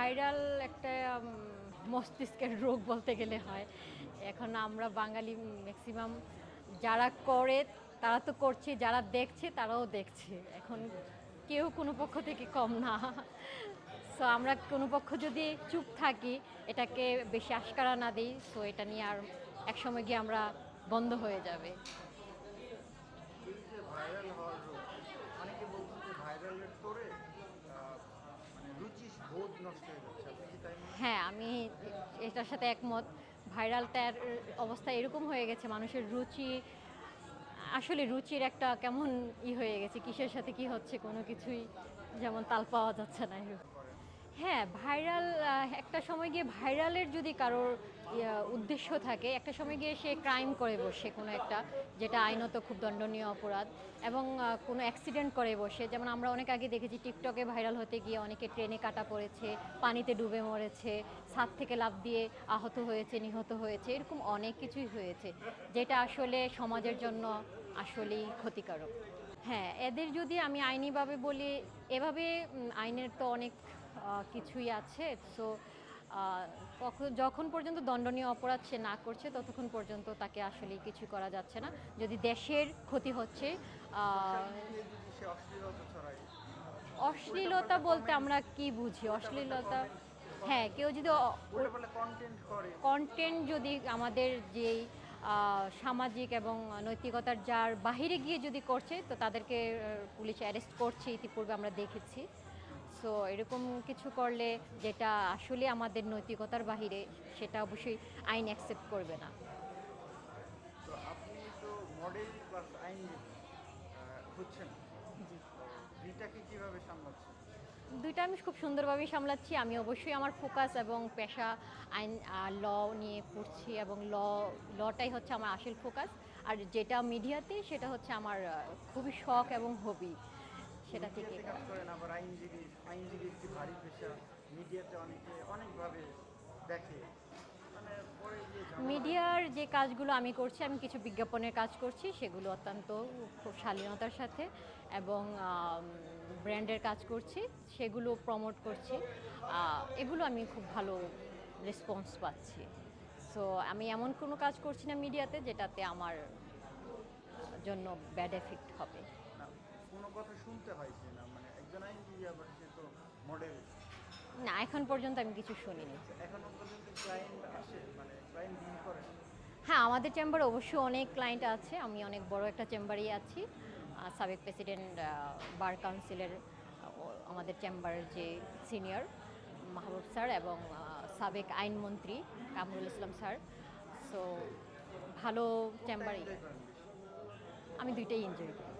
Viral একটা মস্তিষ্কের রোগ বলতে গেলে হয়। এখন আমরা বাঙালি ম্যাক্সিমাম যারা করে, তারা তো করছে, যারা দেখছে, তারাও দেখছে। এখন কেউ কোনো পক্ষ থেকে কম না। সো আমরা কোনো পক্ষ যদি চুপ থাকি, এটাকে বেশি আশকারা না দিই। সো এটা নিয়ে আর একসময় গিয়ে আমরা বন্ধ হয়ে যাবে এই যে ভাইরাল হওয়ার রোগ অনেকে বলছে যে ভাইরালের তোরে আহ, মানে রুচি বোধ নষ্ট হয়ে আমি এটার সাথে একমত। ভাইরালটার অবস্থা এরকম হয়ে গেছে, মানুষের রুচি, আসলে রুচির একটা কেমন ই হয়ে গেছে, কিসের সাথে কি হচ্ছে কোনো কিছুই যেমন তাল পাওয়া যাচ্ছে না। হ্যাঁ ভাইরাল একটা সময় গিয়ে ভাইরালের যদি কারোর উদ্দেশ্য থাকে, একটা সময় গিয়ে সে ক্রাইম করে বসে কোনো একটা, যেটা আইনত খুব দণ্ডনীয় অপরাধ, এবং কোনো অ্যাক্সিডেন্ট করে বসে। যেমন আমরা অনেক আগে দেখেছি টিকটকে ভাইরাল হতে গিয়ে অনেকে ট্রেনে কাটা পড়েছে, পানিতে ডুবে মরেছে, ছাদ থেকে লাফ দিয়ে আহত হয়েছে, নিহত হয়েছে, এরকম অনেক কিছুই হয়েছে, যেটা আসলে সমাজের জন্য আসলেই ক্ষতিকারক। হ্যাঁ এদের যদি আমি আইনিভাবে বলি, এভাবে আইনের তো অনেক কিছুই আছে। সো যখন পর্যন্ত দণ্ডনীয় অপরাধ সে না করছে, ততক্ষণ পর্যন্ত তাকে আসলে কিছু করা যাচ্ছে না। যদি দেশের ক্ষতি হচ্ছে অশ্লীলতা বলতে আমরা কি বুঝি? অশ্লীলতা হ্যাঁ কেউ যদি কন্টেন্ট যদি আমাদের যেই সামাজিক এবং নৈতিকতার যার বাহিরে গিয়ে যদি করছে, তো তাদেরকে পুলিশ অ্যারেস্ট করছে ইতিপূর্বে আমরা দেখেছি। সো এরকম কিছু করলে যেটা আসলে আমাদের নৈতিকতার বাহিরে সেটা অবশ্যই আইন অ্যাকসেপ্ট করবে না। তো আপনি তো মডেল প্লাস আইনজীবী হচ্ছেন। দুইটাকে কীভাবে সামলাচ্ছেন? দুইটা আমি খুব সুন্দরভাবেই সামলাচ্ছি। আমি অবশ্যই আমার ফোকাস এবং পেশা আইন ল নিয়ে পড়ছি এবং ল লটাই হচ্ছে আমার আসল ফোকাস আর যেটা মিডিয়াতে সেটা হচ্ছে আমার খুবই শখ এবং হবি সেটা থেকে কাজ করেন আবার আইনজীবী আইনজীবী একটি ভারী পেশা মিডিয়াতে অনেকে অনেকভাবে দেখে। মানে। মিডিয়ার যে কাজগুলো আমি করছি আমি কিছু বিজ্ঞাপনের কাজ করছি সেগুলো অত্যন্ত খুব শালীনতার সাথে এবং ব্র্যান্ডের কাজ করছি সেগুলো প্রমোট করছি। এগুলো আমি খুব ভালো রেসপন্স পাচ্ছি। সো আমি এমন কোনো কাজ করছি না মিডিয়াতে যেটাতে আমার জন্য ব্যাড এফেক্ট হবে। কথা শুনতে হয় না? মানে একজন আইনজীবী আবার সে তো মডেল না এখন পর্যন্ত আমি কিছু শুনিনি। এখনও পর্যন্ত ক্লায়েন্ট আসে? মানে ক্লায়েন্ট ডিল করে? হ্যাঁ আমাদের চেম্বারে অবশ্যই অনেক ক্লায়েন্ট আছে। আমি অনেক বড় একটা চেম্বারেই আছি। সাবেক প্রেসিডেন্ট বার কাউন্সিলের আমাদের চেম্বারের যে সিনিয়র মাহবুব স্যার এবং সাবেক আইনমন্ত্রী কামরুল ইসলাম স্যার। সো ভালো চেম্বারই আমি দুইটাই এনজয় করি